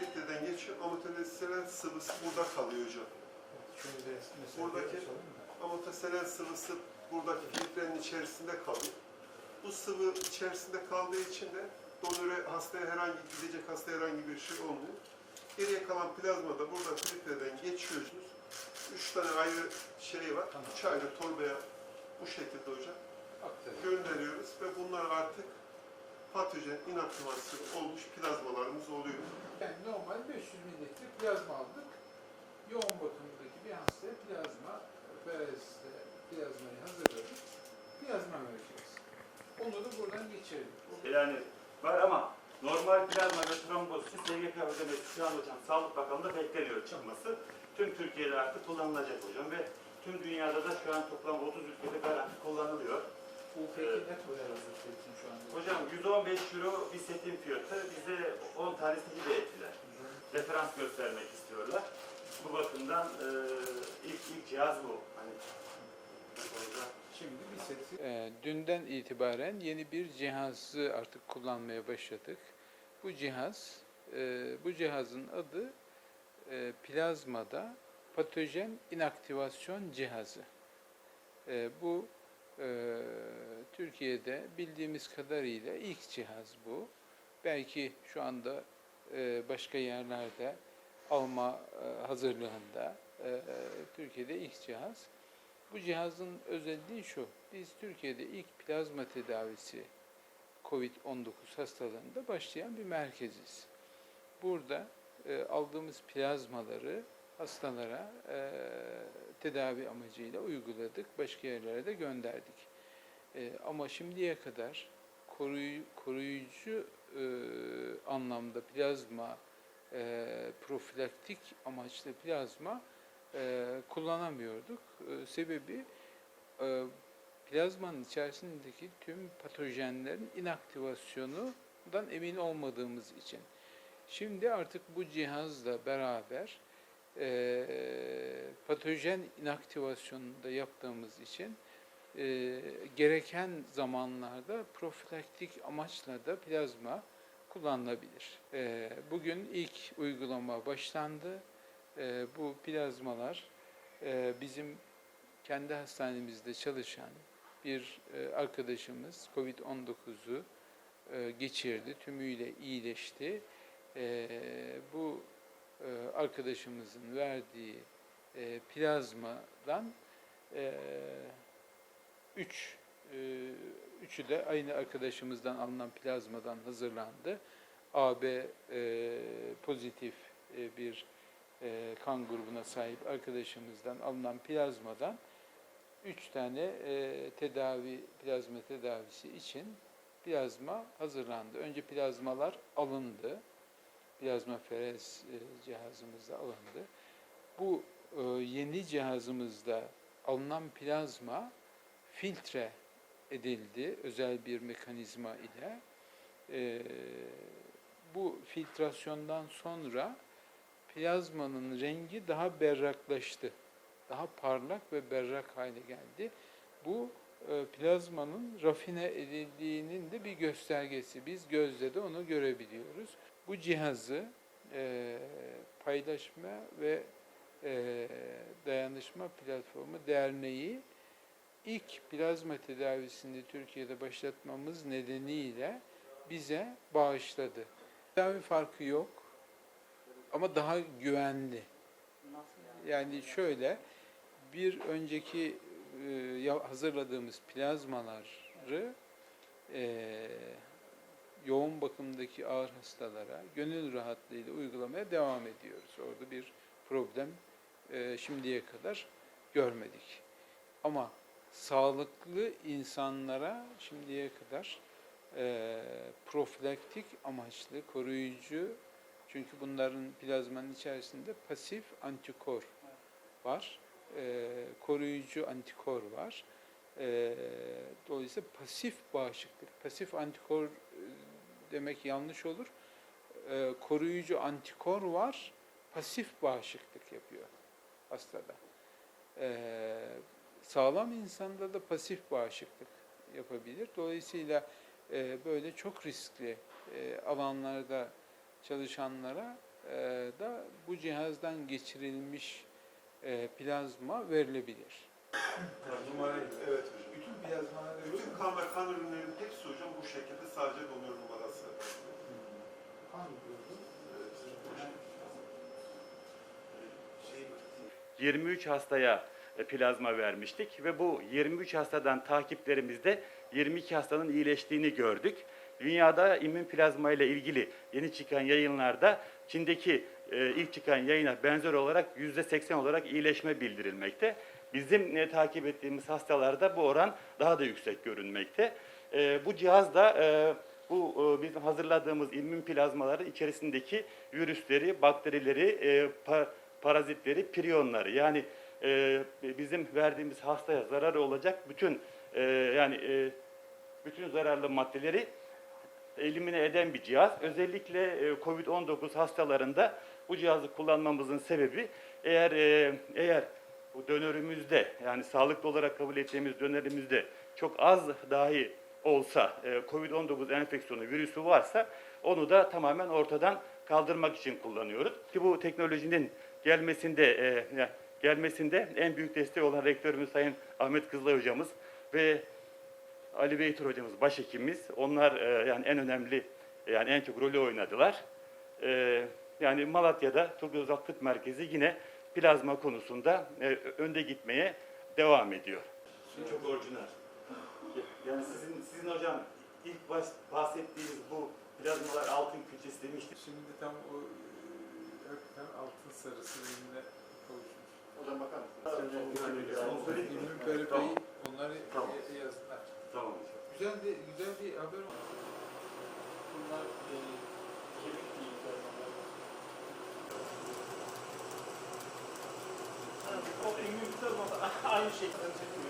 filtreden geçiyor. Amotiselen sıvısı burada kalıyor hocam. Buradaki-. Amotiselen sıvısı buradaki filtrenin içerisinde kalıyor. Bu sıvı içerisinde kaldığı için de donöre hastaya herhangi gidecek hastaya herhangi bir şey olmuyor. Geriye kalan plazma da burada filtreden geçiyorsunuz. Üç tane ayrı şey var. Tamam. Üç ayrı torbaya bu şekilde hocam gönderiyoruz patojen inaktivasyon olmuş plazmalarımız oluyor. Yani normal 500 mililitre plazma aldık. Yoğun bakımdaki bir hastaya plazma, Feres'te plazmayı hazırladık. Plazma vereceğiz. Onu da buradan geçirdik. Bu- Yani var ama normal plazma ve trombos için SGK ödemesi şu an hocam Sağlık Bakanlığı'nda bekleniyor çıkması. Tüm Türkiye'de artık kullanılacak hocam ve tüm dünyada da şu an toplam 30 ülkede Referans göstermek istiyorlar. Bu bakımdan e, ilk ilk cihaz bu. Hani Şimdi bir seti... Ee, dünden itibaren yeni bir cihazı artık kullanmaya başladık. Bu cihaz, e, bu cihazın adı e, plazmada patojen inaktivasyon cihazı. E, bu e, Türkiye'de bildiğimiz kadarıyla ilk cihaz bu. Belki şu anda e, başka yerlerde alma e, hazırlığında e, e, Türkiye'de ilk cihaz. Bu cihazın özelliği şu, biz Türkiye'de ilk plazma tedavisi COVID-19 hastalığında başlayan bir merkeziz. Burada e, aldığımız plazmaları hastalara e, tedavi amacıyla uyguladık, başka yerlere de gönderdik. E, ama şimdiye kadar koruyu, koruyucu e, anlamda plazma, e, profilaktik amaçlı plazma e, kullanamıyorduk. E, sebebi e, plazmanın içerisindeki tüm patojenlerin inaktivasyonundan emin olmadığımız için. Şimdi artık bu cihazla beraber e, patojen inaktivasyonunu da yaptığımız için e, gereken zamanlarda profilaktik amaçla da plazma kullanılabilir. E, bugün ilk uygulama başlandı. E, bu plazmalar e, bizim kendi hastanemizde çalışan bir e, arkadaşımız COVID-19'u e, geçirdi, tümüyle iyileşti. E, bu e, arkadaşımızın verdiği e, plazmadan e, üç, e, üçü de aynı arkadaşımızdan alınan plazmadan hazırlandı. AB e, pozitif e, bir e, kan grubuna sahip arkadaşımızdan alınan plazmadan üç tane e, tedavi plazma tedavisi için plazma hazırlandı. Önce plazmalar alındı. Plazma ferez e, cihazımızda alındı. Bu e, yeni cihazımızda alınan plazma filtre edildi özel bir mekanizma ile. E, bu filtrasyondan sonra plazmanın rengi daha berraklaştı. Daha parlak ve berrak hale geldi. Bu e, plazmanın rafine edildiğinin de bir göstergesi. Biz gözle de onu görebiliyoruz. Bu cihazı e, paylaşma ve e, dayanışma platformu derneği ilk plazma tedavisini Türkiye'de başlatmamız nedeniyle bize bağışladı. Tedavi farkı yok ama daha güvenli. Yani şöyle bir önceki e, hazırladığımız plazmaları e, yoğun bakımdaki ağır hastalara gönül rahatlığıyla uygulamaya devam ediyoruz. Orada bir problem e, şimdiye kadar görmedik. Ama sağlıklı insanlara şimdiye kadar e, profilaktik amaçlı koruyucu çünkü bunların plazmanın içerisinde pasif antikor var. e, koruyucu antikor var. E, dolayısıyla pasif bağışıklık, pasif antikor e, demek yanlış olur. E, koruyucu antikor var, pasif bağışıklık yapıyor hastada. E, sağlam insanda da pasif bağışıklık yapabilir. Dolayısıyla e, böyle çok riskli e, alanlarda çalışanlara e, da bu cihazdan geçirilmiş e, plazma verilebilir. Numarayı. Evet hocam. Bütün plazmalarda Bütün kan ve kan ürünlerinin hepsi hocam bu şekilde sadece donör numarası. kan grubu. 23 hastaya plazma vermiştik ve bu 23 hastadan takiplerimizde 22 hastanın iyileştiğini gördük. Dünyada immün plazma ile ilgili yeni çıkan yayınlarda Çin'deki e, ilk çıkan yayına benzer olarak %80 olarak iyileşme bildirilmekte. Bizim e, takip ettiğimiz hastalarda bu oran daha da yüksek görünmekte. E, bu cihaz da e, bu e, bizim hazırladığımız immün plazmaların içerisindeki virüsleri, bakterileri, e, pa- parazitleri, priyonları yani e, bizim verdiğimiz hastaya zararı olacak bütün e, yani e, bütün zararlı maddeleri elimine eden bir cihaz. Özellikle e, COVID-19 hastalarında bu cihazı kullanmamızın sebebi eğer e, eğer bu dönörümüzde yani sağlıklı olarak kabul ettiğimiz dönerimizde çok az dahi olsa e, COVID-19 enfeksiyonu virüsü varsa onu da tamamen ortadan kaldırmak için kullanıyoruz. Ki bu teknolojinin gelmesinde e, gelmesinde en büyük desteği olan rektörümüz Sayın Ahmet Kızılay hocamız ve Ali Beytur hocamız başhekimimiz. Onlar e, yani en önemli yani en çok rolü oynadılar. E, yani Malatya'da çok uzak tıp merkezi yine plazma konusunda e, önde gitmeye devam ediyor. Çok orijinal. Yani sizin sizin hocam ilk baş, bahsettiğiniz bu plazmalar altın külçesi demiştik. Şimdi tam o hakikaten altın sarısı kavuşmuş. Hocam bakar mısınız? Onları Tamam. e, yazdılar. Tamam. Güzel de güzel bir haber oldu. Bunlar e, kemik değil. O fermanlar aynı şekilde.